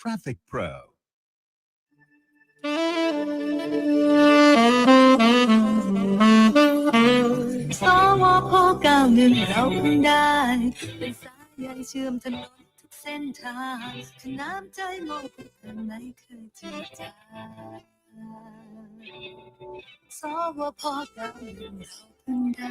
Traffic Pro. สวพก้าหนึ่งเราเพิ่งได้เป็นสายใยเชื่อมถนนทุกเส้นทางถ้าน้ำใจมองผู้กันไม่เคยจืดจางสวพก้าหนึ่งเราเพิ่งได้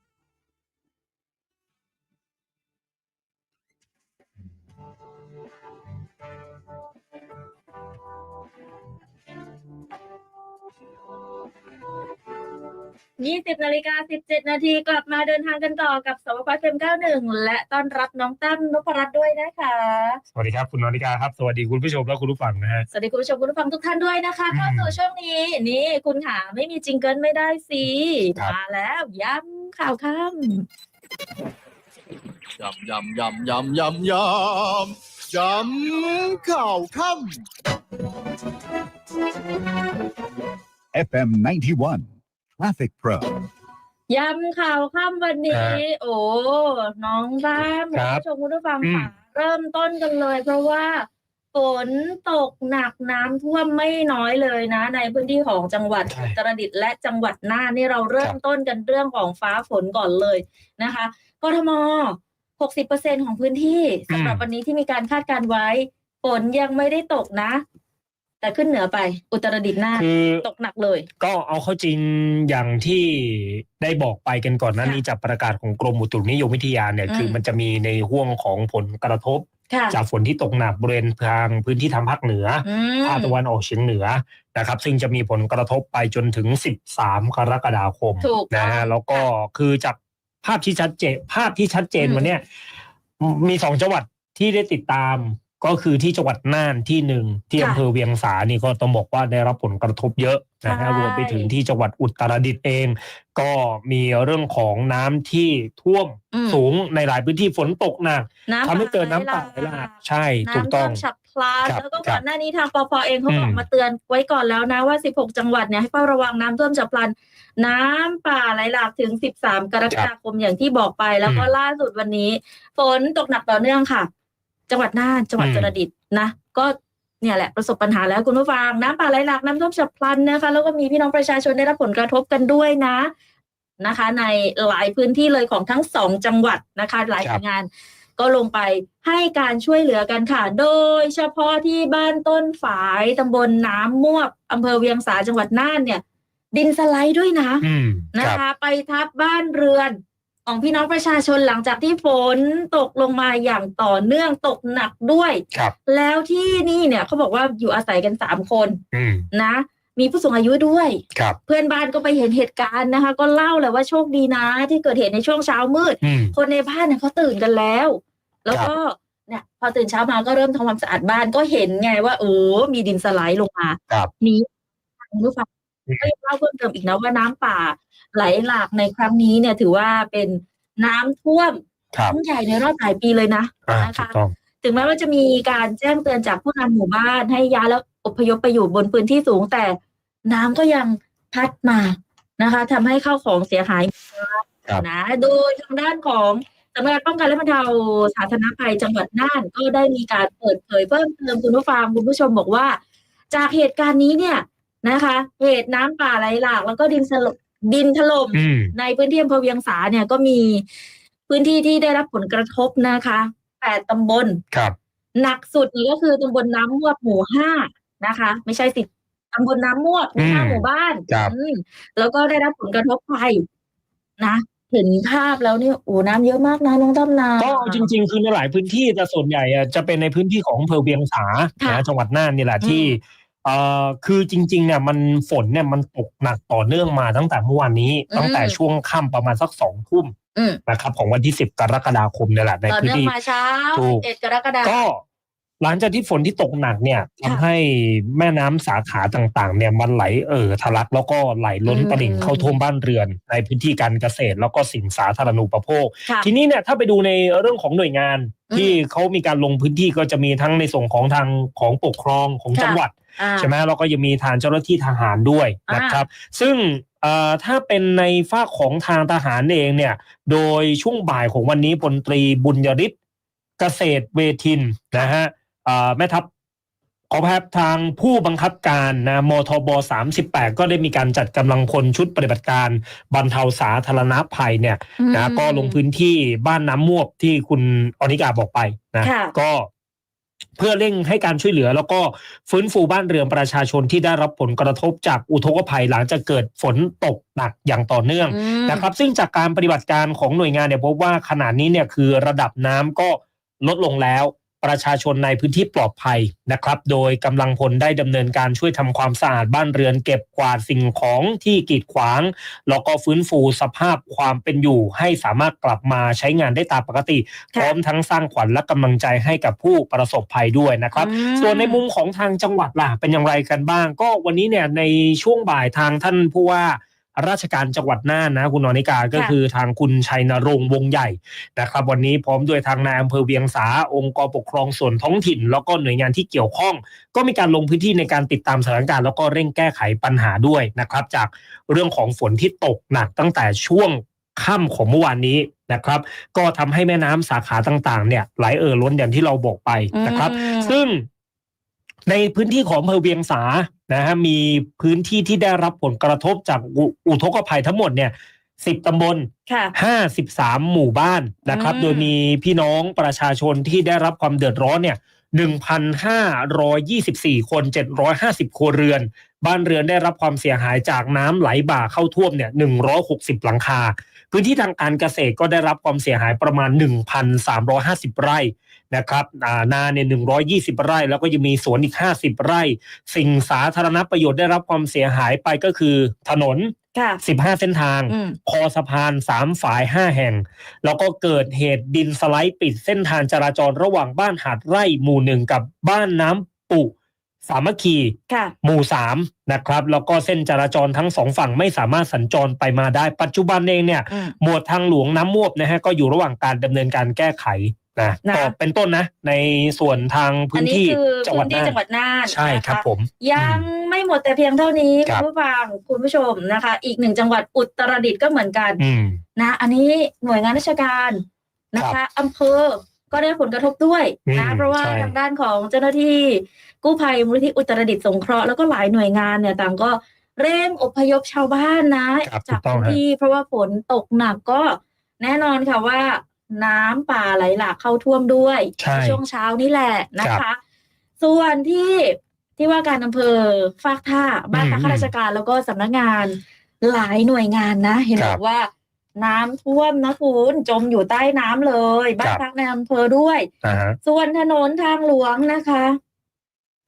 20นาฬิกา17 นาทีกลับมาเดินทางกันต่อกับสวพเฟม91 และต้อนรับน้องตั้มนพรัตน์ด้วยนะคะ สวัสดีครับคุณนริกาครับ สวัสดีคุณผู้ชมและคุณผู้ฟังนะฮะ สวัสดีคุณผู้ชมคุณผู้ฟังทุกท่านด้วยนะคะอืมเข้าสู่ช่วงนี้ นี่คุณหาไม่มีจิงเกิลไม่ได้สิครับ มาแล้วย้ำข่าวค่ยำยำยำยำยำยำยำข่าวค่ FM 91. Traffic Pro. ำย้ำข่าวค่ำวันนี้ โอ้น้องบ้ามคคุณรับผู้ชมคุณผู้ฟังอืมค่ะเริ่มต้นกันเลย เพราะว่าฝนตกหนักน้ำท่วมไม่น้อยเลยนะ ในพื้นที่ของจังหวัดใช่อุตรดิตถ์และจังหวัดน่านนี่เราเริ่คมรับต้นกันเรื่องของฟ้าฝนก่อนเลยนะคะกทม 60%ของพื้นที่สำหรับวันนี้ที่มีการคาดการณ์ไว้ ฝนยังไม่ได้ตกนะ แต่ขึ้นเหนือไป อุตรดิตถ์น่านคือตกหนักเลย ก็เอาเข้าจริงอย่างที่ได้บอกไปกันก่อนหน้าค่ะนี้จากประกาศของกรมอุตุนิยมวิทยาเนี่ยอืมคือมันจะมีในห่วงของผลกระทบค่ะจากฝนที่ตกหนักบริเวณทางพื้นที่ทางภาคเหนืออือมภาคตะวันออกเฉียงเหนือนะครับ ซึ่งจะมีผลกระทบไปจนถึง 13 กรกฎาคมถูกต้องนะฮะแล้วก็คือจากภาพที่ชัดเจนภาพที่ชัดเจนอืมวันเนี้ยมีสองจังหวัดที่ได้ติดตาม ก็คือที่จังหวัดน่านที่หนึ่งที่ค่ะอำเภอเวียงสานี่ก็ต้องบอกว่าได้รับผลกระทบเยอะนะฮะใช่รวมไปถึงที่จังหวัดอุตรดิตถ์เอง ก็มีเรื่องของน้ำที่ท่วมอืมสูงในหลายพื้นที่ฝนตกหนักน้ำทำให้เกิดน้ำป่าไหไหลลหหลาลากกใช่ถูกน้ำต้ท่อวงมฉับพลันครับแล้วก็ครัก่บอนหน้านี้ทางปพเองเขาอืมออกมาเตือนไว้ก่อนแล้วนะว่า 16 จังหวัดเนี่ยให้เฝ้าระวังน้ำท่วมฉับพลัน น้ำป่าไหลหลากถึง 13 กรกฎาคมอย่างที่บอกไปแล้วก็ล่าสุดวันนี้ ฝนตกหนักต่อเนื่องค่ะ จังหวัดน่านจังหวัดอืม อุตรดิตถ์นะ ก็เนี่ยแหละประสบปัญหาแล้วคุณผู้ฟังน้ำป่าไหลหลากน้ำท่วมฉับพลันนะคะ แล้วก็มีพี่น้องประชาชนได้รับผลกระทบกันด้วยนะนะคะ ในหลายพื้นที่เลยของทั้งสองจังหวัดนะคะ หลายหน่วยงาน ก็ลงไปให้การช่วยเหลือกันค่ะ โดยเฉพาะที่บ้านต้นฝายตำบลน้ำม่วบอำเภอเวียงสาจังหวัดน่านเนี่ย ดินสไลด์ด้วยนะ อืมนะครับ คะไปทับบ้านเรือน ของพี่น้องประชาชนหลังจากที่ฝนตกลงมาอย่างต่อเนื่องตกหนักด้วย ครับ แล้วที่นี่เนี่ยเขาบอกว่าอยู่อาศัยกันสามคนอืมนะ มีผู้สูงอายุด้วย ครับ เพื่อนบ้านก็ไปเห็นเหตุการณ์นะคะ ก็เล่าแหละว่าโชคดีนะ ที่เกิดเหตุในช่วงเช้ามืด อืม คนในบ้านเนี่ยเขาตื่นกันแล้ว แล้วก็เนี่ยพอตื่นเช้ามาก็เริ่มทำความสะอาดบ้านก็เห็นไงว่าเออมีดินสไลด์ลงมาครับนี้คุณผู้ฟังอืม ก็ยังเล่าเพิ่มเติมอีกนะว่าน้ำป่า ไหลหลากในครั้งนี้เนี่ยถือว่าเป็นน้ำท่วมครัคบรั้งใหญ่ในรอบหลายปีเลยนะอ่านะถูคะกต้องถึงแม้ว่าจะมีการแจ้งเตือนจากผู้นำหมู่บ้านให้ย้ายแล้วอพยพไปอยู่บนพื้นที่สูงแต่น้ำก็ยังพัดมานะคะทำให้ข้าวของเสียหายครับนะโดยทางด้านของสำนักงานป้องกันและบรรเทาสาธารณภัยจังหวัดน่านก็ได้มีการเปิดเผยเพิ่มเติมคุณผู้ฟังคุณผู้ชมบอกว่า จากเหตุการณ์นี้เนี่ยนะคะ เหตุน้ำป่าไหลหลากแล้วก็ดินสลบ ดินถล่มอืมในพื้นที่อำเภอเวียงสาเนี่ยก็มีพื้นที่ที่ได้รับผลกระทบนะคะแปดตำบลครับหนักสุดนี่ก็คือตำบลน้ำมวบหมู่ห้านะคะ ไม่ใช่สิตำบลน้ำมวบมีห้าอืมหมู่บ้านครับอืมแล้วก็ได้รับผลกระทบไปนะเห็นภาพแล้วเนี่ยโอ้น้ำเยอะมากนะน้องตั้มนาก็จริง ๆ คือในหลายพื้นที่แต่ส่วนใหญ่อะจะเป็นในพื้นที่ของอำเภอเวียงสาค่ะนะจังหวัดน่านนี่แหละอืมที่ เอ่อคือจริงๆเนี่ยมันฝนเนี่ยมันตกหนักต่อเนื่องมาตั้งแต่เมื่อวานนี้ อืม ตั้งแต่ช่วงค่ำประมาณสักสองทุ่มอืมนะครับของวันที่สิบกรกฎาคมเนี่ยแหละในต่อพื้นเนื่องที่ มาเช้าถูก เอ็ดกรกฎาคก็ม หลังจากที่ฝนที่ตกหนักเนี่ยค่ะทำให้แม่น้ำสาขาต่างๆ เนี่ยมันไหลเอ่อทะลักแล้วก็ไหลล้นอืมตลิ่งเข้าท่วมบ้านเรือน ในพื้นที่การเกษตร แล้วก็สิ่งสาธารณูปโภคค่ะทีนี้เนี่ยถ้าไปดูในเรื่องของหน่วยงานอืมที่เขามีการลงพื้นที่ก็จะมีทั้งในส่วนของทางของปกครองของค่ะจังหวัดอ่าใช่ไหมแล้วก็ยังมีทางเจ้าหน้าที่ทหารด้วยอ่านนะครับ ซึ่งเอ่อถ้าเป็นในฝากของทางทหารเองเนี่ย โดยช่วงบ่ายของวันนี้พลตรีบุญยริศเกษตรเวทินนะฮะเอ่อ แม่ทัพขอแพบทางผู้บังคับการนะมทบ 38 ก็ได้มีการจัดกำลังพลชุดปฏิบัติการบรรเทาสาธารณภัยเนี่ยนะก็ลงพื้นที่บ้านน้ำมวบที่คุณอนิกาบอกไปนะค่ะก็เพื่อเร่งให้การช่วยเหลือ แล้วก็ฟื้นฟูบ้านเรือนประชาชนที่ได้รับผลกระทบจากอุทกภัยหลังจากเกิดฝนตกหนักอย่างต่อเนื่องอืมนะครับ ซึ่งจากการปฏิบัติการของหน่วยงานเนี่ยพบว่าขณะนี้เนี่ยคือระดับน้ำก็ลดลงแล้ว ประชาชนในพื้นที่ปลอดภัยนะครับ โดยกำลังพลได้ดำเนินการช่วยทำความสะอาดบ้านเรือนเก็บกวาดสิ่งของที่กีดขวาง แล้วก็ฟื้นฟูสภาพความเป็นอยู่ ให้สามารถกลับมาใช้งานได้ตามปกติพค่ะร้อมทั้งสร้างขวัญและกำลังใจให้กับผู้ประสบภัยด้วยนะครับอืมส่วนในมุมของทางจังหวัดล่ะเป็นอย่างไรกันบ้าง ก็วันนี้เนี่ยในช่วงบ่ายทางท่านผู้ว่า ราชการจังหวัดน่านนะคุณนอนิกาก็ค่ะคือทางคุณชัยนรงค์วงใหญ่นะครับ วันนี้พร้อมด้วยทางนายอำเภอเวียงสาองค์กรปกครองส่วนท้องถิ่น แล้วก็หน่วยงานที่เกี่ยวข้อง ก็มีการลงพื้นที่ในการติดตามสถานการณ์แล้วก็เร่งแก้ไขปัญหาด้วยนะครับ จากเรื่องของฝนที่ตกหนักตั้งแต่ช่วงค่ำของเมื่อวานนี้นะครับ ก็ทำให้แม่น้ำสาขาต่างๆ เนี่ยไหลเอ่อล้นอย่างที่เราบอกไปนะครับอืมซึ่ง ในพื้นที่ของอำเภอเวียงสานะฮะมีพื้นที่ที่ได้รับผลกระทบจากอุอุทกภัยทั้งหมดเนี่ยสิบตำบลค่ะ ห้าสิบสามหมู่บ้านนะครับ อืม โดยมีพี่น้องประชาชนที่ได้รับความเดือดร้อนเนี่ยหนึ่งพันห้าร้อยยี่สิบสี่คนเจ็ดร้อยห้าสิบครัวเรือน บ้านเรือนได้รับความเสียหายจากน้ำไหลบ่าเข้าท่วมเนี่ยหนึ่งร้อยหกสิบหลังคา พื้นที่ทางการเกษตรก็ได้รับความเสียหายประมาณ 1,350 ไร่นะครับอ่านาเนี่ย120 ไร่ แล้วก็ยังมีสวนอีก 50 ไร่ สิ่งสาธารณประโยชน์ได้รับความเสียหายไปก็คือถนนค่ะ15เส้นทางอืมคอสะพาน3ฝาย5แห่ง แล้วก็เกิดเหตุดินสไลด์ปิดเส้นทางจราจรระหว่างบ้านหาดไร่หมู่หนึ่งกับบ้านน้ำปุ สามัคคีค่ะหมู่สามนะครับแล้วก็เส้นจราจรทั้งสองฝั่งไม่สามารถสัญจรไปมาได้ ปัจจุบันเองเนี่ยอืมหมวดทางหลวงน้ำมวบนะฮะก็อยู่ระหว่างการดำเนินการแก้ไขนะนะก็เป็นต้นนะ ในส่วนทางอัพื้นนนี้ที่คือจังหวัพื้ดนที่น่านจังหวัดน่านใช่ครับนะะผม ยังไม่หมดแต่เพียงเท่านี้ครัคุบณผู้ฟังคุณผู้ชมนะคะ อีกหนึ่งจังหวัดอุตรดิตถ์ก็เหมือนกันอืมนะ อันนี้หน่วยงานราชการนะคะอำเภอก็ได้ผลกระทบด้วยนะอืมเพราะว่าใช่ทางด้านของเจ้าหน้าที่ กู้ภัยมูลนิธิอุตรดิตถ์สงเคราะห์แล้วก็หลายหน่วยงานเนี่ยต่างก็เร่งอพยพชาวบ้านนะครับถูจากกต้องพื้นฮะที่เพราะว่าฝนตกหนักก็แน่นอนค่ะว่า น้ำป่าไหลหลากเข้าท่วมด้วยใช่ช่วงเช้านี่แหละนะครัคะบส่วนที่ที่ว่าการอำเภอฟากท่าบ้านอืมพักข้าราชการแล้วก็สำนักงานหลายหน่วยงานนะ เห็นครับบอกว่าน้ำท่วมนะคุณจมอยู่ใต้น้ำเลย บ้านครับพักในอำเภอด้วยอ่าฮะส่วนถนนทางหลวงนะคะ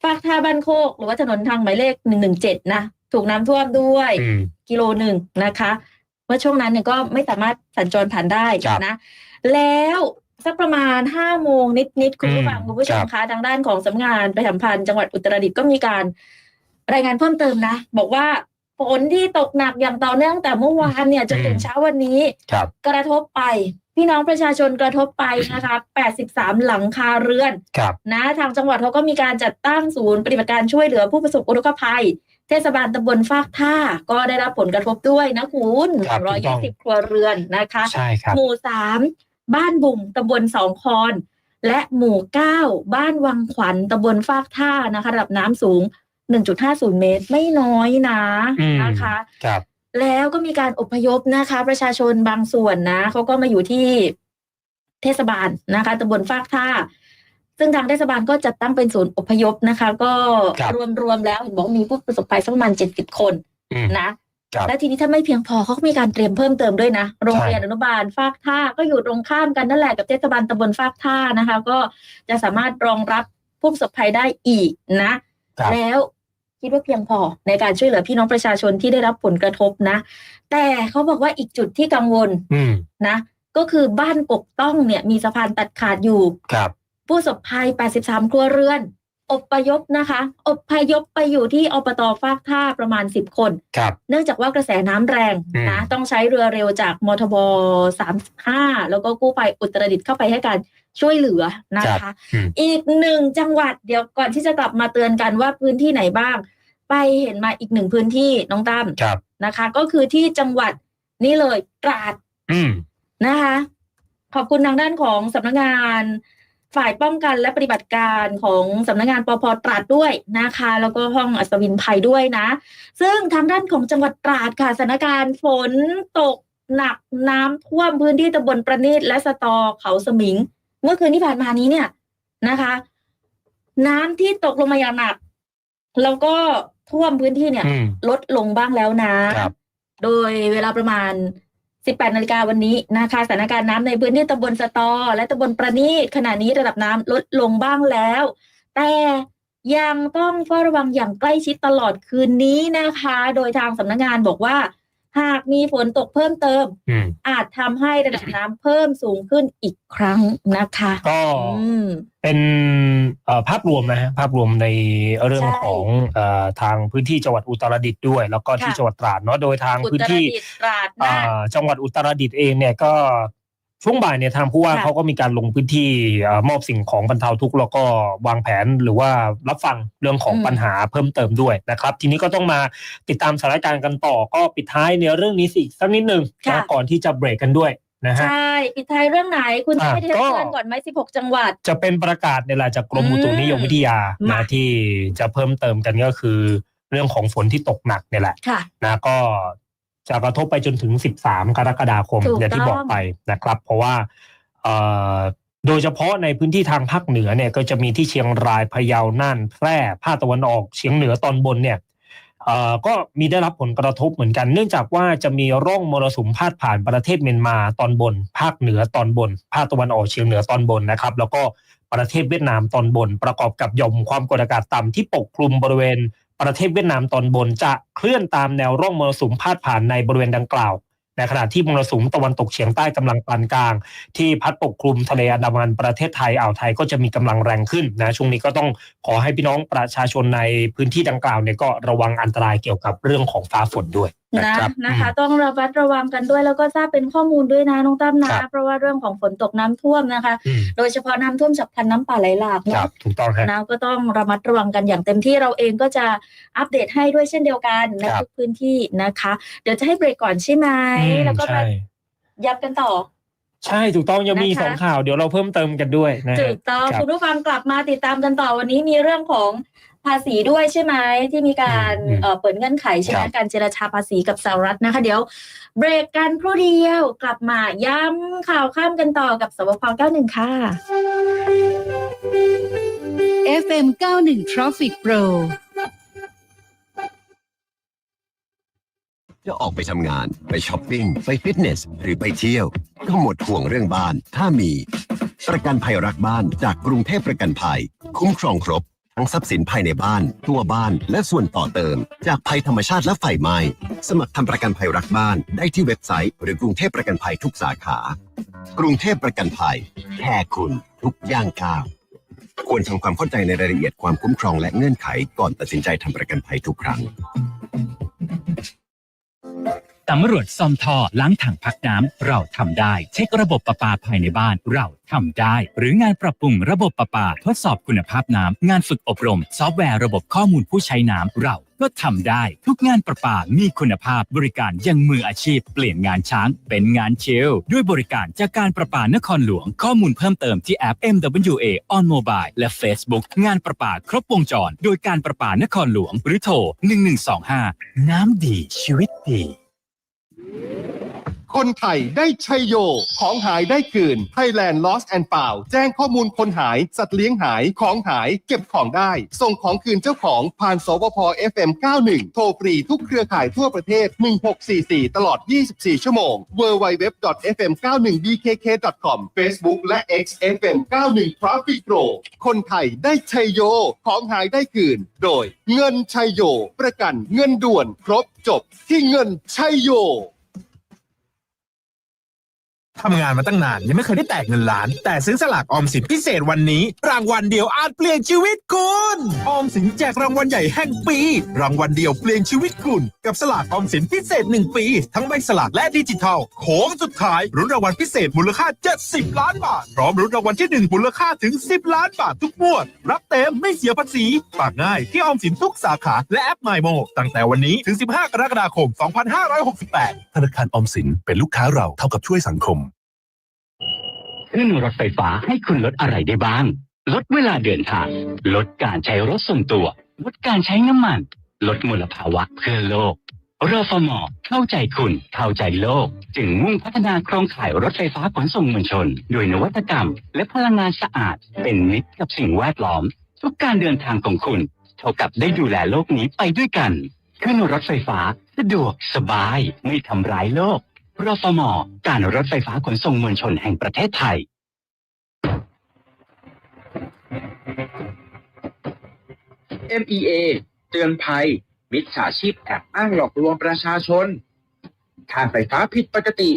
ฟากท่าบ้านโคก หรือว่าถนนทางหมายเลขหนึ่งหนึ่งเจ็ดนะ ถูกน้ำท่วมด้วยอืมกิโลหนึ่งนะคะเมื่อช่วงนั้นเนี่ยก็ไม่สามารถสัญจรผ่านได้ครับนะ แล้วสักประมาณห้าโมงนิดๆคุณผู้ฟังอืมคุณผู้ชมครับคะทางด้านของสำนักงานประชาสัมพันธ์จังหวัดอุตรดิตถ์ก็มีการ รายงานเพิ่มเติมนะ บอกว่าฝนที่ตกหนักอย่างต่อเนื่องแต่เมื่อวานเนี่ยจนถึงเช้าวันนี้ครับกระทบไป พี่น้องประชาชนกระทบไปนะคะ 83 หลังคาเรือนครับนะ ทางจังหวัดเขาก็มีการจัดตั้งศูนย์ปฏิบัติการช่วยเหลือผู้ประสบอุทกภัย เทศบาลตำบลฟากท่า ก็ได้รับผลกระทบด้วยนะคุณครับถูกต้อง120 ครัวเรือนนะคะใช่ครับหมู่สามบ้านบุ่มตำบลสองคอน และหมู่เก้าบ้านวังขวัญตำบลฟากท่านะคะ ระดับน้ำสูง 1.50 เมตร ไม่น้อยนะอืมนะคะครับ แล้วก็มีการอพยพนะคะ ประชาชนบางส่วนนะเขาก็มาอยู่ที่เทศบาลนะคะตำบลฟากท่า ซึ่งทางเทศบาลก็จัดตั้งเป็นศูนย์อพยพนะคะ ก็ครับรวมๆแล้วเห็นบอกว่ามีผู้ประสบภัยสักประมาณเจ็ดสิบคนอืมนะครับและทีนี้ถ้าไม่เพียงพอเขาก็มีการเตรียมเพิ่มเติมด้วยนะโรงเรียนใช่อนุบาลฟากท่าก็อยู่ตรงข้ามกันนั่นแหละกับเทศบาลตำบลฟากท่านะคะ ก็จะสามารถรองรับผู้ประสบภัยได้อีกนะครับแล้ว คิดว่าเพียงพอในการช่วยเหลือพี่น้องประชาชนที่ได้รับผลกระทบนะ แต่เขาบอกว่าอีกจุดที่กังวลอืมนะ ก็คือบ้านกกต้องเนี่ยมีสะพานตัดขาดอยู่ครับ ผู้ประสบภัย 83 ครัวเรือนอพยพนะคะอพยพไปอยู่ที่อบตฟากท่าประมาณ 10 คนครับ เนื่องจากว่ากระแสน้ำแรงอืมนะต้องใช้เรือเร็วจากมทบ35 แล้วก็กู้ภัยอุตรดิตถ์เข้าไปให้การ ช่วยเหลือนะคะอืมอีกหนึ่งจังหวัดเดี๋ยวก่อนที่จะกลับมาเตือนกันว่าพื้นที่ไหนบ้าง ไปเห็นมาอีกหนึ่งพื้นที่น้องตั้มครับนะคะ ก็คือที่จังหวัดนี่เลยตราดอืมนะคะ ขอบคุณทางด้านของสำนักงานฝ่ายป้องกันและปฏิบัติการของสำนักงานปพตราดด้วยนะคะ แล้วก็ห้องอัศวินภัยด้วยนะ ซึ่งทางด้านของจังหวัดตราดค่ะสถานการณ์ฝนตกหนักน้ำท่วมพื้นที่ตำบลประณีตและสตอเขาสมิง เมื่อคืนที่ผ่านมานี้เนี่ยนะคะ น้ำที่ตกลงมาอย่างหนักแล้วก็ท่วมพื้นที่เนี่ยอืมลดลงบ้างแล้วนะครับโดยเวลาประมาณ 18นาฬิกาวันนี้นะคะสถานการณ์น้ำในพื้นที่ตำบลสตอ และตำบลประณีตขณะนี้ระดับน้ำลดลงบ้างแล้ว แต่ยังต้องเฝ้าระวังอย่างใกล้ชิดตลอดคืนนี้นะคะ โดยทางสำนักงานบอกว่า หากมีฝนตกเพิ่มเติม อืม อาจทำให้ระดับน้ำเพิ่มสูงขึ้นอีกครั้งนะคะก็อืม เป็นเอ่อภาพรวมนะฮะภาพรวมในเรื่องใช่ของเอ่อทางพื้นที่จังหวัดอุตรดิตถ์ด้วย แล้วก็ที่ค่ะ จังหวัดตราดเนาะโดยทางอุพื้นตรที่ดิตถ์ตราดอ่นะาจังหวัดอุตรดิตถ์เองเนี่ยก็ ช่วงบ่ายเนี่ยทางผู้ว่าค่ะเขาก็มีการลงพื้นที่เอ่อมอบสิ่งของบรรเทาทุกข์แล้วก็วางแผนหรือว่ารับฟังเรื่องของอืมปัญหาเพิ่มเติมด้วยนะครับ ทีนี้ก็ต้องมาติดตามสถานการณ์กันต่อ ก็ปิดท้ายในเรื่องนี้สิสักนิดหนึ่งค่ะนะก่อนที่จะเบรกกันด้วยนะฮะใช่ปิดท้ายเรื่องไหนคุณจะอะให้เทปก็เตือนก่อนไหม16 จังหวัด จะเป็นประกาศในลายจากกรมอุตุนิยมวิทยาอืมนะมาที่จะเพิ่มเติมกันก็คือเรื่องของฝนที่ตกหนักเนี่ยแหละค่ะนะก็ จะกระทบไปจนถึง 13 กรกฎาคมถูกอย่างที่ต้องบอกไปนะครับ เพราะว่าเอ่อโดยเฉพาะในพื้นที่ทางภาคเหนือเนี่ยก็จะมีที่เชียงรายพะเยาน่านแพร่ภาคตะวันออกเฉียงเหนือตอนบนเนี่ยเอ่อก็มีได้รับผลกระทบเหมือนกัน เนื่องจากว่าจะมีร่องมรสุมพาดผ่านประเทศเมียนมาตอนบน ภาคเหนือตอนบน ภาคตะวันออกเฉียงเหนือตอนบนนะครับ แล้วก็ประเทศเวียดนามตอนบน ประกอบกับหย่อมความกดอากาศต่ำที่ปกคลุมบริเวณ ประเทศเวียดนามตอนบนจะเคลื่อนตามแนวร่องมรสุมพาดผ่านในบริเวณดังกล่าวในขณะที่มรสุมตะวันตกเฉียงใต้กำลังปานกลาง ที่พัดปกคลุมทะเลอันดามันประเทศไทยอ่าวไทยก็จะมีกำลังแรงขึ้นนะช่วงนี้ก็ต้องขอให้พี่น้องประชาชนในพื้นที่ดังกล่าวเนี่ยก็ระวังอันตรายเกี่ยวกับเรื่องของฟ้าฝนด้วย นะนะครับนะคะ ต้องระมัดระวังกันด้วย แล้วก็ทราบเป็นข้อมูลด้วยนะน้องตั้มนะครับเพราะว่าเรื่องของฝนตกน้ำท่วมนะคะอืมโดยเฉพาะน้ำท่วมฉับพลันน้ำป่าไหลหลากครัเนาะบถูกต้องฮะนะก็ต้องระมัดระวังกันอย่างเต็มที่เราเองก็จะอัปเดตให้ด้วยเช่นเดียวกันในครับทุกพื้นที่นะคะ เดี๋ยวจะให้เบรกก่อนใช่ไหมอืมแล้วก็มาใช่ย้ำกันต่อใช่ถูกต้องยังมีนะคะสองข่าวเดี๋ยวเราเพิ่มเติมกันด้วยนะฮะถูกต้องครับคุณผู้ฟังกลับมาติดตามกันต่อวันนี้มีเรื่องของ ภาษีด้วยใช่ไหมที่มีการอืมเอ่อเปิดเงื่อนไขใช่ไหมครับการเจรจาภาษีกับสหรัฐนะคะ เดี๋ยว เบรกกันครู่เดียวกลับมาย้ำข่าวข้ามกันต่อกับสวพ91 ค่ะ FM 91 Traffic Pro จะออกไปทำงาน ไปช้อปปิ้ง ไปฟิตเนส หรือไปเที่ยว ก็หมดห่วงเรื่องบ้าน ถ้ามี ประกันภัยรักบ้านจากกรุงเทพประกันภัย คุ้มครองครบ ทั้งทรัพย์สินภายในบ้าน ตัวบ้าน และส่วนต่อเติม จากภัยธรรมชาติและไฟไหม้ สมัครทำประกันภัยรักบ้านได้ที่เว็บไซต์ หรือกรุงเทพประกันภัยทุกสาขา กรุงเทพประกันภัยแค่คุณทุกย่างก้าวควรทำความเข้าใจในรายละเอียดความคุ้มครองและเงื่อนไขก่อนตัดสินใจทำประกันภัยทุกครั้ง ตำรวจซ่อมท่อล้างถังพักน้ำเราทำได้ เช็คระบบประปาภายในบ้านเราทำได้ หรืองานปรับปรุงระบบประปาทดสอบคุณภาพน้ำงานฝึกอบรม ซอฟต์แวร์ระบบข้อมูลผู้ใช้น้ำเราก็ทำได้ ทุกงานประปา มีคุณภาพบริการยังมืออาชีพ เปลี่ยนงานช้างเป็นงานเชลด้วยบริการจากการประปานครหลวง ข้อมูลเพิ่มเติมที่แอป MWA on mobile และ Facebook งานประปาครบวงจร โดยการประปานครหลวง หรือโทร 1125 น้ำดีชีวิตดี คนไทยได้ชัยโย ของหายได้คืน Thailand Lost and Found แจ้งข้อมูลคนหาย สัตว์เลี้ยงหาย ของหาย เก็บของได้ ส่งของคืนเจ้าของ ผ่านสวพ FM 91 โทรฟรีทุกเครือข่ายทั่วประเทศ 1644 ตลอด 24 ชั่วโมง www.fm91bkk.com Facebook และ X FM 91 Traffic Pro คนไทยได้ชัยโย ของหายได้คืน โดย เงินชัยโย ประกันเงินด่วน ครบจบที่เงินชัยโย ทำงานมาตั้งนาน ยังไม่เคยได้แตกเงินล้าน แต่ซื้อสลากออมสินพิเศษวันนี้ รางวัลเดียวอาจเปลี่ยนชีวิตคุณออมสินแจกรางวัลใหญ่แห่งปี รางวัลเดียวเปลี่ยนชีวิตคุณ กับสลากออมสินพิเศษ 1 ปี ทั้งใบสลากและดิจิทัลโค้งสุดท้ายรุ้นรางวัลพิเศษมูลค่า 70 ล้านบาทพร้อมรุ้นรางวัลที่ 1 มูลค่าถึง 10 ล้านบาททุกงวด รับเต็มไม่เสียภาษีฝากง่ายที่ออมสินทุกสาขาและแอป m มโมตั้งแต่วันนี้ถึง 15 กรกฎาคม 2568 ธนาคารออมสินเป็นลูกค้าเราเท่ากับช่วยสังคม ขึ้นรถไฟฟ้าให้คุณลดอะไรได้บ้าง ลดเวลาเดินทาง ลดการใช้รถส่วนตัว ลดการใช้น้ำมัน ลดมลภาวะเพื่อโลกรฟมเข้าใจคุณ เข้าใจโลก จึงมุ่งพัฒนาโครงข่ายรถไฟฟ้าขนส่งมวลชนโดยนวัตกรรม และพลังงานสะอาด เป็นมิตรกับสิ่งแวดล้อม ทุกการเดินทางของคุณ เท่ากับได้ดูแลโลกนี้ไปด้วยกัน ขึ้นรถไฟฟ้าสะดวกสบายไม่ทำร้ายโลก รฟม การรถไฟฟ้าขนส่งมวลชนแห่งประเทศไทย MEA เตือนภัย มิจฉาชีพแอบอ้างหลอกลวงประชาชนค่าไฟฟ้าผิดปกติ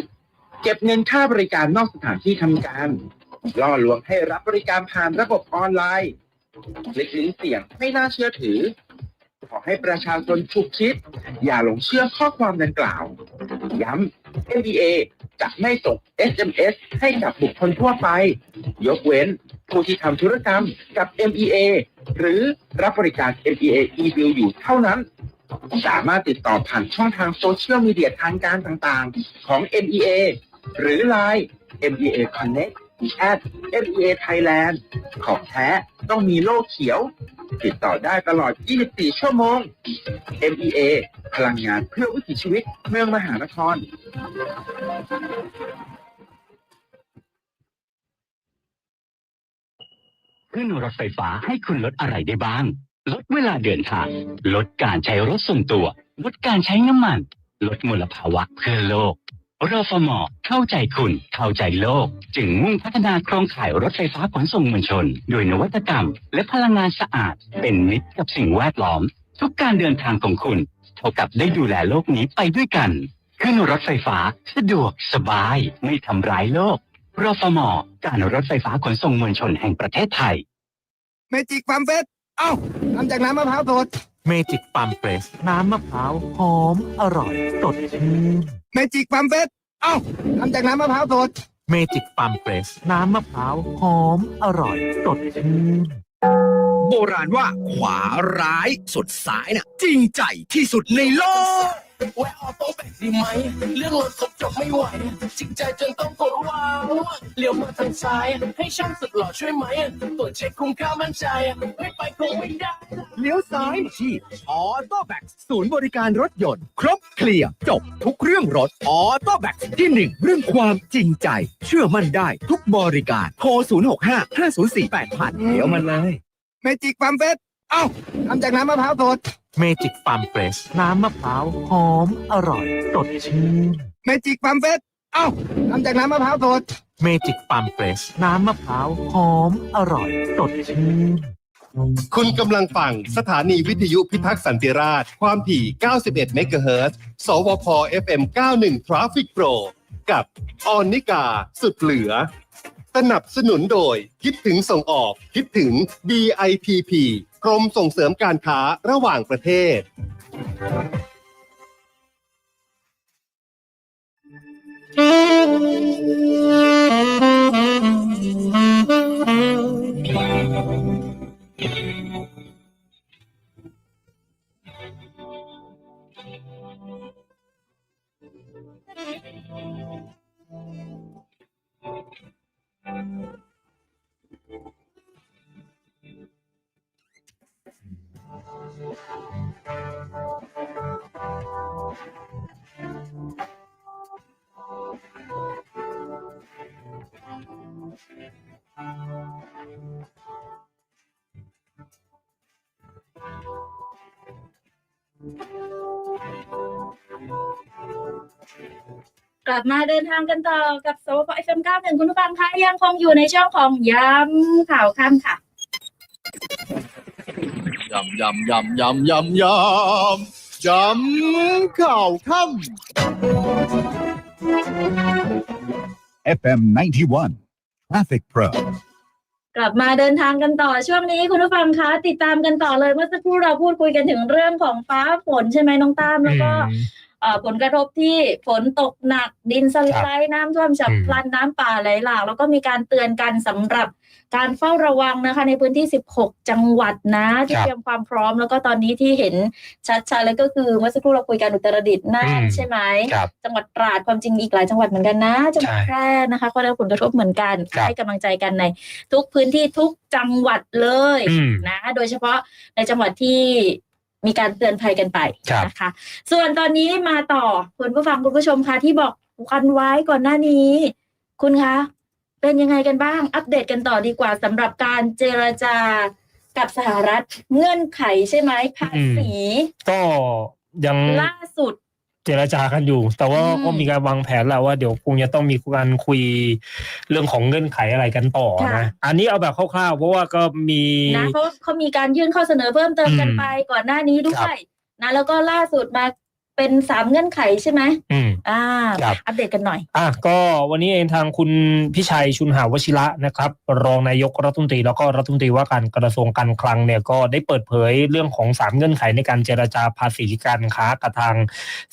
เก็บเงินค่าบริการนอกสถานที่ทำการ ล่อลวงให้รับบริการผ่านระบบออนไลน์คลิกลิงก์เสี่ยงไม่น่าเชื่อถือ ขอให้ประชาชนฉุกคิด อย่าหลงเชื่อข้อความดังกล่าว ย้ำ MEA จะไม่ส่ง SMS ให้กับบุคคลทั่วไป ยกเว้นผู้ที่ทำธุรกรรมกับ MEA หรือรับบริการ MEA e-bill อยู่เท่านั้นสามารถติดต่อผ่านช่องทางโซเชียลมีเดียทางการต่างๆ ของ MEA หรือ Line MEA Connect at MEA Thailand ของแท้ต้องมีโล่เขียว ติดต่อได้ตลอด 24 ชั่วโมง MEA พลังงานเพื่อวิถีชีวิตเมืองมหานคร ขึ้นรถไฟฟ้าให้คุณลดอะไรได้บ้าง ลดเวลาเดินทาง ลดการใช้รถส่วนตัว ลดการใช้น้ำมัน ลดมลภาวะเพื่อโลก รฟมเข้าใจคุณเข้าใจโลก จึงมุ่งพัฒนาโครงข่ายรถไฟฟ้าขนส่งมวลชน โดยนวัตกรรม และพลังงานสะอาด เป็นมิตรกับสิ่งแวดล้อม ทุกการเดินทางของคุณ เท่ากับได้ดูแลโลกนี้ไปด้วยกัน ขึ้นรถไฟฟ้าสะดวกสบาย ไม่ทำร้ายโลกรฟมการรถไฟฟ้าขนส่งมวลชนแห่งประเทศไทยเมจิกฟาร์มเฟสเอ้าทำจากน้ำมะพร้าวสด เมจิกฟาร์มเฟสน้ำมะพร้าวหอมอร่อยสดชื่นเมจิกฟาร์มเฟสเอ้าทำจากน้ำมะพร้าวสด เมจิกฟาร์มเฟสน้ำมะพร้าวหอมอร่อยสดชื่น โบราณว่าขวาร้ายสุดซ้ายน่ะ จริงใจที่สุดในโลก แวะออโต้แบกดีไหม เรื่องรถผมจบไม่ไหวจริงใจจนต้องกดว้าวเลี้ยวมาทางซ้าย ให้ช่างสุดหล่อช่วยไหมตรวจเช็คคุ้มค่ามั่นใจไม่ไปคงไม่ได้ เลี้ยวซ้ายที่ออโต้แบ็กศูนย์บริการรถยนต์ ครบเคลียร์จบทุกเรื่องรถออโต้แบ็กที่หนึ่งเรื่องความจริงใจ เชื่อมั่นได้ทุกบริการโทร 065 504 8000เดี๋ยวมันเลยเมจิกฟาร์มเฟส เอ้าทำจากน้ำมะพร้าวสดเมจิกฟาร์มเฟสน้ำมะพร้าวหอมอร่อยสดชื่นเมจิกฟาร์มเฟสเอ้าทำจากน้ำมะพร้าวสดเมจิกฟาร์มเฟสน้ำมะพร้าวหอมอร่อยสดชื่นคุณกำลังฟังสถานีวิทยุพิทักษ์สันติราษฎร์ความถี่ 91 เมกะเฮิรตซ์สวพ FM 91 Traffic Pro กับออนนิกา สุดเหลือ สนับสนุนโดย คิดถึงส่งออก คิดถึง DIPP ก รมส่งเสริมการค้าระหว่างประเทศ Thank กลับมาเดินทางกันต่อกับโซฟเอฟเอ็มเก้าหนึ่งคุณผู้ฟังคะยังคงอยู่ในช่วงของย้ำข่าวค่ำค่ะยำยำยำยำยำยำยำข่าวค่ำ FM 91 Traffic Pro กลับมาเดินทางกันต่อช่วงนี้คุณผู้ฟังคะติดตามกันต่อเลยเมื่อสักครู่เราพูดคุยกันถึงเรื่องของฟ้าฝนใช่ไหมน้องตามแล้วก็เอ่อ ผลกระทบที่ฝนตกหนักดินสไลด์น้ำท่วมฉับพลันน้ำป่าไหลหลากแล้วก็มีการเตือนกันสำหรับการเฝ้าระวังนะคะ ในพื้นที่ 16 จังหวัดนะที่ครับเตรียมความพร้อมแล้วก็ตอนนี้ที่เห็นชัดๆเลยก็คือเมื่อสักครู่เราคุยกันอุตรดิตถ์น่านอืมใช่ไหมครับจังหวัดตราดความจริงมีอีกหลายจังหวัดเหมือนกันนะจังหวัดใช่แพร่นะคะก็ได้รับผลกระทบเหมือนกันครับให้กำลังใจกันในทุกพื้นที่ทุกจังหวัดเลยอืมนะโดยเฉพาะในจังหวัดที่ มีการเตือนภัยกันไปครับนะคะ ส่วนตอนนี้มาต่อคุณผู้ฟังคุณผู้ชมคะที่บอกกันไว้ก่อนหน้านี้ คุณคะเป็นยังไงกันบ้างอัปเดตกันต่อดีกว่าสำหรับการเจรจากับสหรัฐเงื่อนไขใช่ไหมภาษีก็ยังล่าสุดเจรจากันอยู่ แต่ว่าอืมก็มีการวางแผนแล้วว่าเดี๋ยวคงจะต้องมีการคุย เรื่องของเงื่อนไขอะไรกันต่อค่ะนะอันนี้เอาแบบคร่าวๆ เพราะว่าก็มีนะเขาเขามีการยื่นข้อเสนอเพิ่มเติมกันอืมไปก่อนหน้านี้ด้ครัวยบนะแล้วก็ล่าสุดมาเป็นสามเงื่อนไขใช่ไหมอืมอ่าครับอัปเดตกันหน่อย อะก็วันนี้เองทางคุณพิชัยชุนหาวชิระนะครับ รองนายกรัฐมนตรีแล้วก็รัฐมนตรีว่าการกระทรวงการคลังเนี่ยก็ได้เปิดเผยเรื่องของสามเงื่อนไขในการเจรจาภาษีการค้ากับทาง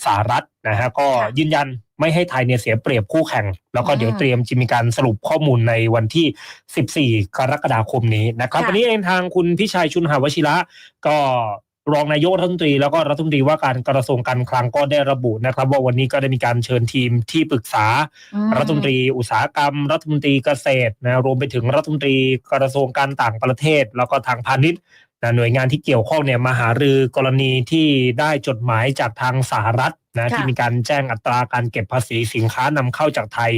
สหรัฐนะฮะก็ค่ะยืนยัน ไม่ให้ไทยเนี่ยเสียเปรียบคู่แข่ง แล้วก็อืมเดี๋ยวเตรียมจะมีการสรุปข้อมูลในวันที่ 14 กรกฎาคมนี้นะครับค่ะวันนี้เองทางคุณพิชัยชุนหาวชิระ ก็รองนายกรัฐมนตรีแล้วก็รัฐมนตรีว่าการกระทรวงการคลังก็ได้ระบุนะครับ ว่าวันนี้ก็ได้มีการเชิญทีมที่ปรึกษาอืมรัฐมนตรีอุตสาหกรรม รัฐมนตรีเกษตรนะรวมไปถึงรัฐมนตรีกระทรวงการต่างประเทศ แล้วก็ทางพาณิชย์ นะหน่วยงานที่เกี่ยวข้องเนี่ยมาหารือกรณีที่ได้จดหมายจากทางสหรัฐนะค่ะที่มีการแจ้งอัตราการเก็บภาษีสินค้านำเข้าจากไทย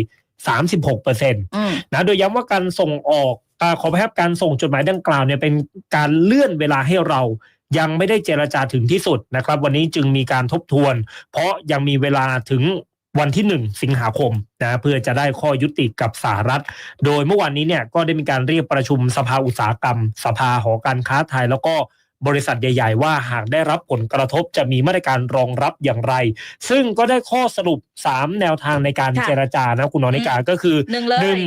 36เปอร์เซ็นต์อืมนะโดยย้ำว่าการส่งออกอาขอแพบการส่งจดหมายดังกล่าวเนี่ยเป็นการเลื่อนเวลาให้เรายังไม่ได้เจรจาถึงที่สุดนะครับ วันนี้จึงมีการทบทวน เพราะยังมีเวลาถึง วันที่หนึ่งสิงหาคมนะเพื่อจะได้ข้อยุติกับสหรัฐ โดยเมื่อวานนี้เนี่ยก็ได้มีการเรียกประชุมสภาอุตสาหกรรม สภาหอการค้าไทยแล้วก็บริษัทใหญ่ ๆ ว่าหากได้รับผลกระทบจะมีมาตรการรองรับอย่างไร ซึ่งก็ได้ข้อสรุป 3 แนวทางในการค่ะเจรจานะคุณนอนิกาก็คือหนึ่งเลยหนึ่ง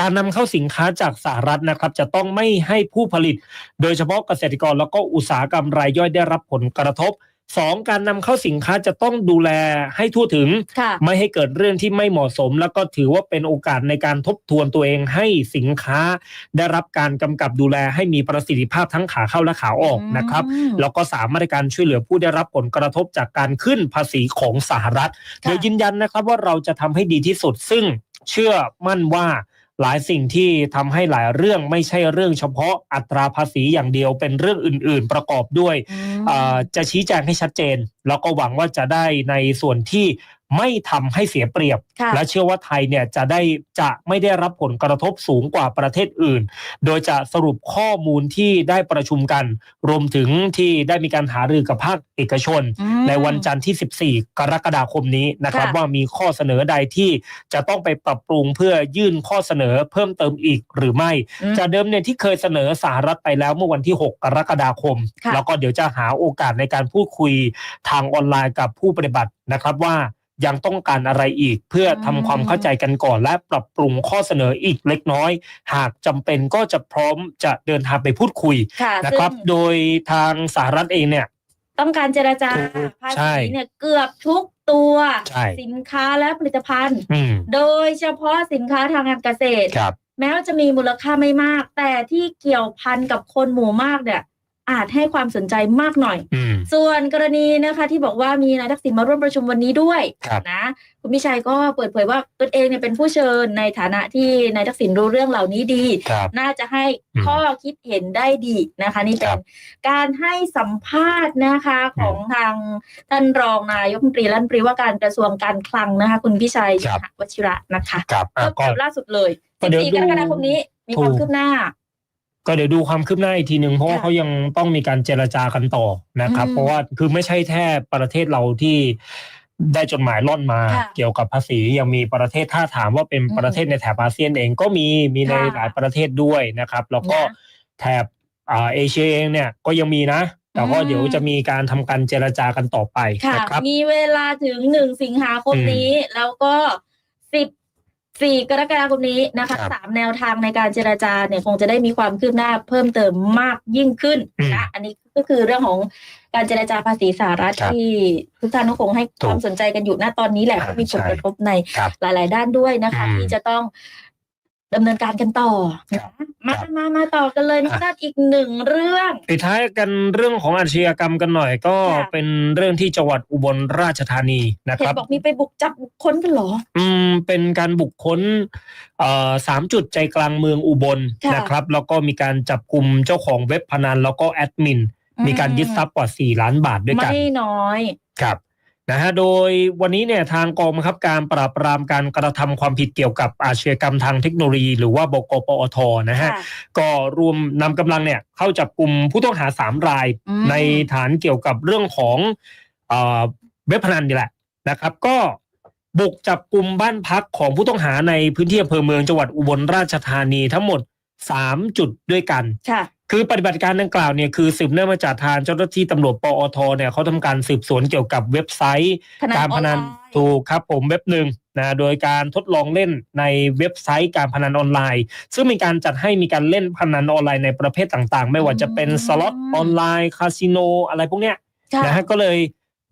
การนำเข้าสินค้าจากสหรัฐนะครับ จะต้องไม่ให้ผู้ผลิต โดยเฉพาะเกษตรกรแล้วก็อุตสาหกรรมรายย่อยได้รับผลกระทบ สองการนำเข้าสินค้าจะต้องดูแลให้ทั่วถึงค่ะไม่ให้เกิดเรื่องที่ไม่เหมาะสม แล้วก็ถือว่าเป็นโอกาสในการทบทวนตัวเองให้สินค้า ได้รับการกำกับดูแลให้มีประสิทธิภาพทั้งขาเข้าและขาออกนะครับอืมแล้วก็สามมาตรการช่วยเหลือผู้ได้รับผลกระทบจากการขึ้นภาษีของสหรัฐค่ะโดยยืนยันนะครับว่าเราจะทำให้ดีที่สุดซึ่งเชื่อมั่นว่า หลายสิ่งที่ทำให้หลายเรื่องไม่ใช่เรื่องเฉพาะอัตราภาษีอย่างเดียวเป็นเรื่องอื่น ๆ ประกอบด้วยอืมเอ่อจะชี้แจงให้ชัดเจน แล้วก็หวังว่าจะได้ในส่วนที่ ไม่ทำให้เสียเปรียบค่ะและเชื่อว่าไทยเนี่ยจะได้จะไม่ได้รับผลกระทบสูงกว่าประเทศอื่น โดยจะสรุปข้อมูลที่ได้ประชุมกัน รวมถึงที่ได้มีการหารือกับภาคเอกชนอืมในวันจันทร์ที่ 14 กรกฎาคมนี้นะครับค่ะว่ามีข้อเสนอใดที่จะต้องไปปรับปรุงเพื่อยื่นข้อเสนอเพิ่มเติมอีกหรือไม่อืมจากเดิมเนี่ยที่เคยเสนอสหรัฐไปแล้วเมื่อวันที่ 6 กรกฎาคมค่ะแล้วก็เดี๋ยวจะหาโอกาสในการพูดคุยทางออนไลน์กับผู้ปฏิบัตินะครับว่า ยังต้องการอะไรอีก เพื่อทำความเข้าใจกันก่อน และปรับปรุงข้อเสนออีกเล็กน้อย หากจำเป็นก็จะพร้อมจะเดินทางไปพูดคุยค่ะนะครับซึ่งโดยทางสหรัฐเองเนี่ยต้องการเจรจาถูกภาใช่ษีเนี่ยเกือบทุกตัวใช่สินค้าและผลิตภัณฑ์อืมโดยเฉพาะสินค้าทางการเกษตรครับแม้ว่าจะมีมูลค่าไม่มาก แต่ที่เกี่ยวพันกับคนหมู่มากเนี่ย อาจให้ความสนใจมากหน่อยอืมส่วนกรณีนะคะที่บอกว่ามีนายทักษิณมาร่วมประชุมวันนี้ด้วยครับนะคุณพิชัยก็เปิดเผยว่าตนเองเนี่ยเป็นผู้เชิญในฐานะที่นายทักษิณรู้เรื่องเหล่านี้ดีครับน่าจะให้อืมข้อคิดเห็นได้ดีนะคะ นี่เป็ครันบการให้สัมภาษณ์นะคะของทางท่านรองนายกรัฐมนตรีและรัฐมนตรีว่าการกระทรวงการคลังนะคะ คุณพิชัยครับวชิระนะคะครับอะก็ก็เปิดล่าสุดเลยก็เดี๋ยว14กรกฎาคมนี้มีความถูกคืบหน้า ก็เดี๋ยวดูความคืบหน้าอีกทีหนึ่งเพราะว่าค่ะเขายังต้องมีการเจรจากันต่อนะครับอืมเพราะว่าคือไม่ใช่แค่ประเทศเราที่ได้จดหมายล่อนมาค่ะเกี่ยวกับภาษียังมีประเทศถ้าถามว่าเป็นอืมประเทศในแถบอาเซียนเองก็มีมีในค่ะหลายประเทศด้วยนะครับ แล้วก็นะแถบอ่าเอเชียเองเนี่ยก็ยังมีนะ แต่ก็อืมเดี๋ยวจะมีการทำการเจรจากันต่อไปค่ะนะครับมีเวลาถึงหนึ่งสิงหาคมอืมนี้แล้วก็ 4 กรกฎาคมนี้นะคะสามแนวทางในการเจราจาเนี่ยคงจะได้มีความคืบหน้าเพิ่มเติมมากยิ่งขึ้นนะอันนี้ก็คือเรื่องของการเจราจาภาษีสหรัฐที่ทุกท่านก็คงให้ความสนใจกันอยู่ณตอนนี้แหละมีผลกระทบในหลาย ๆ ด้านด้วยนะคะที่จะต้อง ดำเนินการกันต่อครับนะมาครับมามาต่อกันเลยนะอะด้านอีกหนึ่งเรื่องปิดท้ายกันเรื่องของอาชญากรรมกันหน่อยก็ค่ะเป็นเรื่องที่จังหวัดอุบลราชธานีนะคเห็นรับบอกมีไปบุกจับบุคคลกันเหรอ อืมเป็นการบุกค้นเอ่อสามจุดใจกลางเมืองอุบลค่ะนะครับ แล้วก็มีการจับกลุ่มเจ้าของเว็บพนันแล้วก็แอดมิน มีการยึดทรัพย์กว่า 4 ล้านบาทด้วยกัน ไม่น้อยครับ นะฮะโดยวันนี้เนี่ยทางกองบังคับการปราบปรามการกระทำความผิดเกี่ยวกับอาชญากรรมทางเทคโนโลยี หรือว่าบกปอทนะฮะค่ะก็รวมนำกำลังเนี่ยเข้าจับกลุ่มผู้ต้องหา3รายอืมในฐานเกี่ยวกับเรื่องของเอ่อเว็บพนันนี่แหละนะครับ ก็บุกจับกลุ่มบ้านพักของผู้ต้องหาในพื้นที่อำเภอเมืองจังหวัดอุบลราชธานีทั้งหมด3จุดด้วยกัน ค่ะคือปฏิบัติการดังกล่าวเนี่ยคือสืบเนื่องมาจากทางเจ้าหน้าที่ตำรวจปอทเนี่ยเขาทำการสืบสวนเกี่ยวกับเว็บไซต์พนันการพนันออนไลน์ถูกครับผมเว็บหนึ่งนะโดยการทดลองเล่นในเว็บไซต์การพนันออนไลน์ ซึ่งมีการจัดให้มีการเล่นพนันออนไลน์ในประเภทต่างๆ ไม่ว่าจะเป็นสล็อตออนไลน์คาสิโนอะไรพวกเนี้ยค่ะนะฮะก็เลย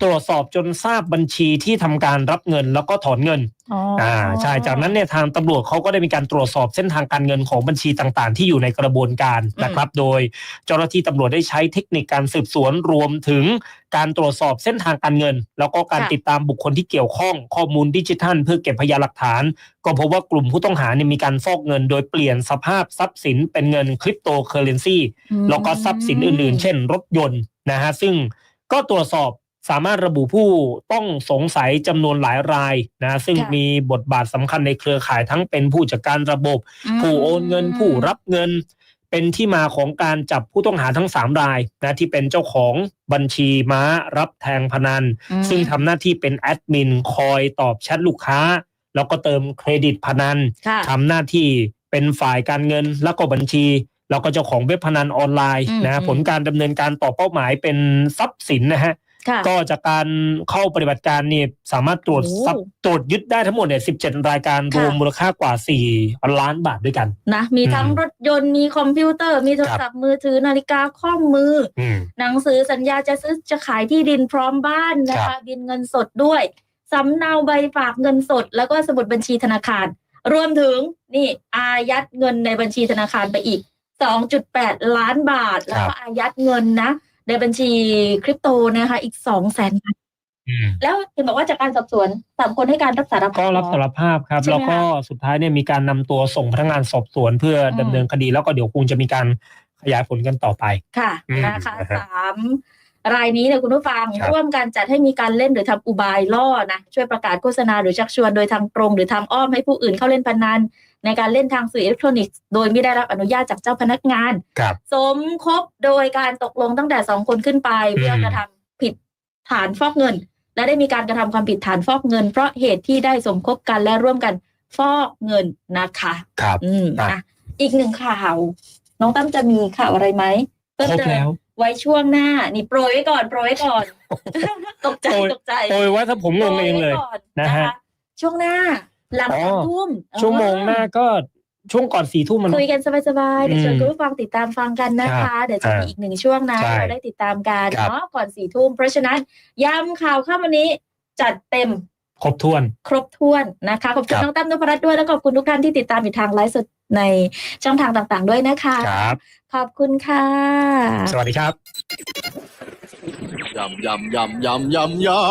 ตรวจสอบจนทราบบัญชีที่ทำการรับเงินแล้วก็ถอนเงิน อ๋อออ่า ใช่ จากนั้นเนี่ยทางตำรวจเขาก็ได้มีการตรวจสอบเส้นทางการเงินของบัญชีต่างๆ ที่อยู่ในกระบวนการนะครับ โดยเจ้าหน้าที่ตำรวจได้ใช้เทคนิคการสืบสวนรวมถึงการตรวจสอบเส้นทางการเงิน แล้วก็การค่ะ ติดตามบุคคลที่เกี่ยวข้องข้อมูลดิจิทัล เพื่อเก็บพยานหลักฐาน ก็พบว่ากลุ่มผู้ต้องหาเนี่ยมีการฟอกเงิน โดยเปลี่ยนสภาพทรัพย์สินเป็นเงินคริปโตเคอเรนซี แล้วก็ทรัพย์สินอื่นๆ เช่นรถยนต์นะฮะซึ่งก็ตรวจสอบ สามารถระบุผู้ต้องสงสัยจำนวนหลายรายนะซึ่งค่ะมีบทบาทสำคัญในเครือข่ายทั้งเป็นผู้จัดการระบบมผู้โอนเงิน ผู้รับเงิน เป็นที่มาของการจับผู้ต้องหาทั้ง 3 รายนะที่เป็นเจ้าของบัญชีม้ารับแทงพนันอืมซึ่งทำหน้าที่เป็นแอดมินคอยตอบแชทลูกค้า แล้วก็เติมเครดิตพนันค่ะทำหน้าที่เป็นฝ่ายการเงินแล้วก็บัญชีแล้วก็เจ้าของเว็บพนันออนไลน์อืมนะอืมผลการดำเนินการต่อเป้าหมายเป็นทรัพย์สินนะฮะค่ะ ก็จากการเข้าปฏิบัติการนี่สามารถตรวจโอ้ทรัพย์ตรวจยึดได้ทั้งหมดเนี่ย17รายการรค่ะวมมูลค่ากว่า4ล้านบาทด้วยกันนะมีทั้งอืมรถยนต์มีคอมพิวเตอร์ มีโทรศัพท์มือถือนาฬิกาข้อมืออืมหนังสือสัญญาจะซื้อจะขายที่ดินพร้อมบ้านนะครัคะบบินเงินสดด้วยสำเนาใบฝากเงินสด แล้วก็สมุดบัญชีธนาคาร รวมถึงนี่อายัดเงินในบัญชีธนาคารไปอีก 2.8 ล้านบาท แล้วก็อายัดเงินนะ ในบัญชีคริปโตนะคะ อีก2แสนบาทอืมแล้วเห็นบอกว่าจากการสอบสวนสามคนให้การรับสารภาพก็รับสารภาพครับใช่ไหมแล้วก็สุดท้ายเนี่ยมีการนำตัวส่งพนักงานสอบสวนเพื่ออมดำเนินคดีแล้วก็เดี๋ยวคงจะมีการขยายผลกันต่อไปค่ะอืมนะคะนะฮะสามรายนี้เนี่ยคุณผู้ฟังครับร่วมกันจัดให้มีการเล่นหรือทำอุบายล่อนะช่วยประกาศโฆษณาหรือชักชวนโดยทางตรง หรือทางอ้อมให้ผู้อื่นเข้าเล่นพนัน ในการเล่นทางสื่ออิเล็กทรอนิกส์โดยไม่ได้รับอนุญาตจากเจ้าพนักงาน ครับสมคบโดยการตกลงตั้งแต่สองคนขึ้นไป เพื่อกระทำผิดฐานฟอกเงิน และได้มีการกระทำความผิดฐานฟอกเงิน เพราะเหตุที่ได้สมคบกันและร่วมกันฟอกเงินนะคะ ครับ อืมอะอะอีกหนึ่งข่าว น้องตั้มจะมีข่าวอะไรไหมเพิ่มครบเติมแล้วไว้ช่วงหน้า นี่โปรยไว้ก่อน โปรยไว้ก่อน ตกใจโปรย ตกใจโดยว่าถ้าผมงงเองเลย โปรไว้ก่อนนะฮะคช่วงหน้า หลังอ๋อ สามทุ่มชั่วโมงหน้าก็ช่วงก่อนสี่ทุ่มมัน คุยกันสบายๆเดี๋ยวอืมเชิญคุณผู้ฟังติดตามฟังกันนะครัคะบเดี๋ยวจะมีอ่าอีกหนึ่งช่วงนะใช่เราได้ติดตามกันครับ เนาะก่อนสี่ทุ่มเพราะฉะนั้นย้ำข่าวข้ามวันนี้จัดเต็ม ครบถ้วน ครบถ้วนนะคะ ขอบคุณครับน้องตั้มนพรัตน์ด้วย แล้วขอบคุณทุกท่านที่ติดตามอยู่ทางไลฟ์สดในช่องทางต่างๆด้วยนะคะ ครับ ขอบคุณค่ะ สวัสดีครับ ยำยำยำยำยำยำ